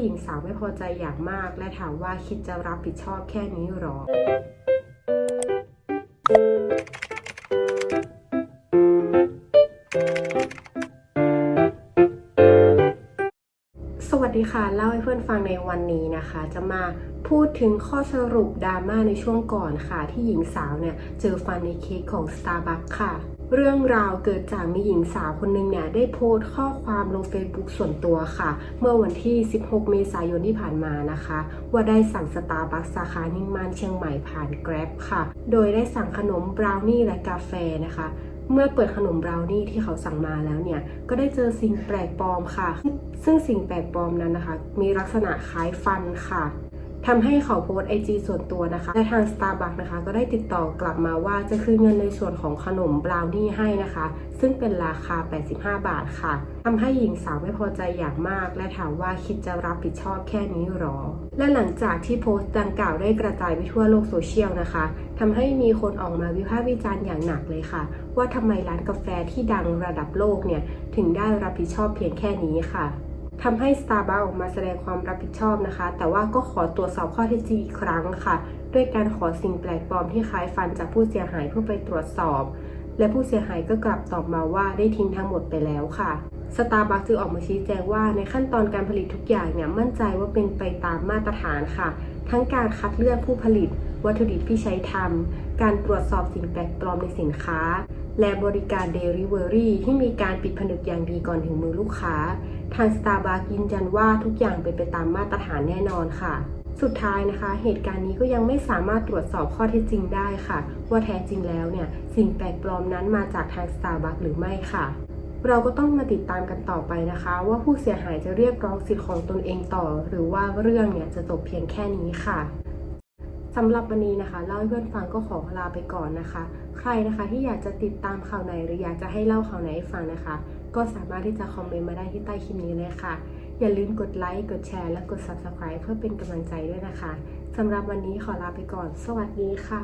หญิงสาวไม่พอใจอย่างมาก และถามว่าคิดจะรับผิดชอบแค่นี้หรอ วัสดีค่ะ เล่าให้เพื่อนฟังในวันนี้นะคะ จะมาพูดถึงข้อสรุปดราม่าในช่วงก่อนค่ะ ที่หญิงสาวเนี่ยเจอฟันในเค้กของ Starbucks ค่ะ เรื่องราวเกิดจากมีหญิงสาวคนหนึงเนี่ยได้โพสต์ข้อความลง Facebook ส่วนตัวค่ะ เมื่อวันที่ 16 เมษายนที่ผ่านมานะคะ ว่าได้สั่ง Starbucks สาขานิมมานเชียงใหม่ผ่าน Grab ค่ะ โดยได้สั่งขนมบราวนี่และกาแฟนะคะ เมื่อเปิดขนมบราวนี่ที่เขาสั่งมาแล้วเนี่ย ก็ได้เจอสิ่งแปลกปลอมค่ะ ซึ่งสิ่งแปลกปลอมนั้นนะคะ มีลักษณะคล้ายฟันค่ะ ทำให้เขาโพสไอจีส่วนตัวนะคะและทาง Starbucks นะคะ ก็ได้ติดต่อกลับมาว่าจะคืนเงินในส่วนของขนมบราวนี่ให้นะคะ ซึ่งเป็นราคา 85 บาทค่ะทำให้หญิงสาวไม่พอใจอย่างมาก และถามว่าคิดจะรับผิดชอบแค่นี้หรอ และหลังจากที่โพสต์ดังกล่าวได้กระจายไปทั่วโลกโซเชียลนะคะทำให้มีคนออกมาวิพากษ์วิจารณ์อย่างหนักเลยค่ะ ว่าทำไมร้านกาแฟที่ดังระดับโลกเนี่ยถึงได้รับผิดชอบเพียงแค่นี้ค่ะ ทำให้ Starbucks ออกมาแสดงความรับผิดชอบนะคะ แต่ว่าก็ขอตรวจสอบข้อเท็จจริงอีกครั้งค่ะ ด้วยการขอสิ่งแปลกปลอมที่คล้ายฟันจากผู้เสียหายเพื่อไปตรวจสอบ และผู้เสียหายก็กลับตอบมาว่าได้ทิ้งทั้งหมดไปแล้วค่ะ Starbucks จึงออกมาชี้แจงว่าในขั้นตอนการผลิตทุกอย่างเนี่ยมั่นใจว่าเป็นไปตามมาตรฐานค่ะ ทั้งการคัดเลือกผู้ผลิต วัตถุดิบที่ใช้ทำการตรวจสอบสิ่งแปลกปลอมในสินค้า และบริการ Delivery ที่มีการปิดผนึกอย่างดีก่อนถึงมือลูกค้า ทางสตาร์บัคยืนยันว่าทุกอย่างเป็นไปตามมาตรฐานแน่นอนค่ะ สุดท้ายนะคะ เหตุการณ์นี้ก็ยังไม่สามารถตรวจสอบข้อเท็จจริงได้ค่ะ ว่าแท้จริงแล้วเนี่ยสิ่งแปลกปลอมนั้นมาจากทางสตาร์บัคหรือไม่ค่ะ เราก็ต้องมาติดตามกันต่อไปนะคะ ว่าผู้เสียหายจะเรียกร้องสิทธิ์ของตนเองต่อ หรือว่าเรื่องเนี่ยจะจบเพียงแค่นี้ค่ะ สำหรับวันนี้นะคะ เล่าให้เพื่อนฟังก็ขอลาไปก่อนนะคะ ใครนะคะที่อยากจะติดตามข่าวไหนหรืออยากจะให้เล่าข่าวไหนให้ฟังนะคะ ก็สามารถที่จะคอมเมนต์มาได้ที่ใต้คลิปนี้เลยค่ะ อย่าลืมกดไลค์ กดแชร์ และกด Subscribe เพื่อเป็นกำลังใจด้วยนะคะสำหรับวันนี้ขอลาไปก่อน สวัสดีค่ะ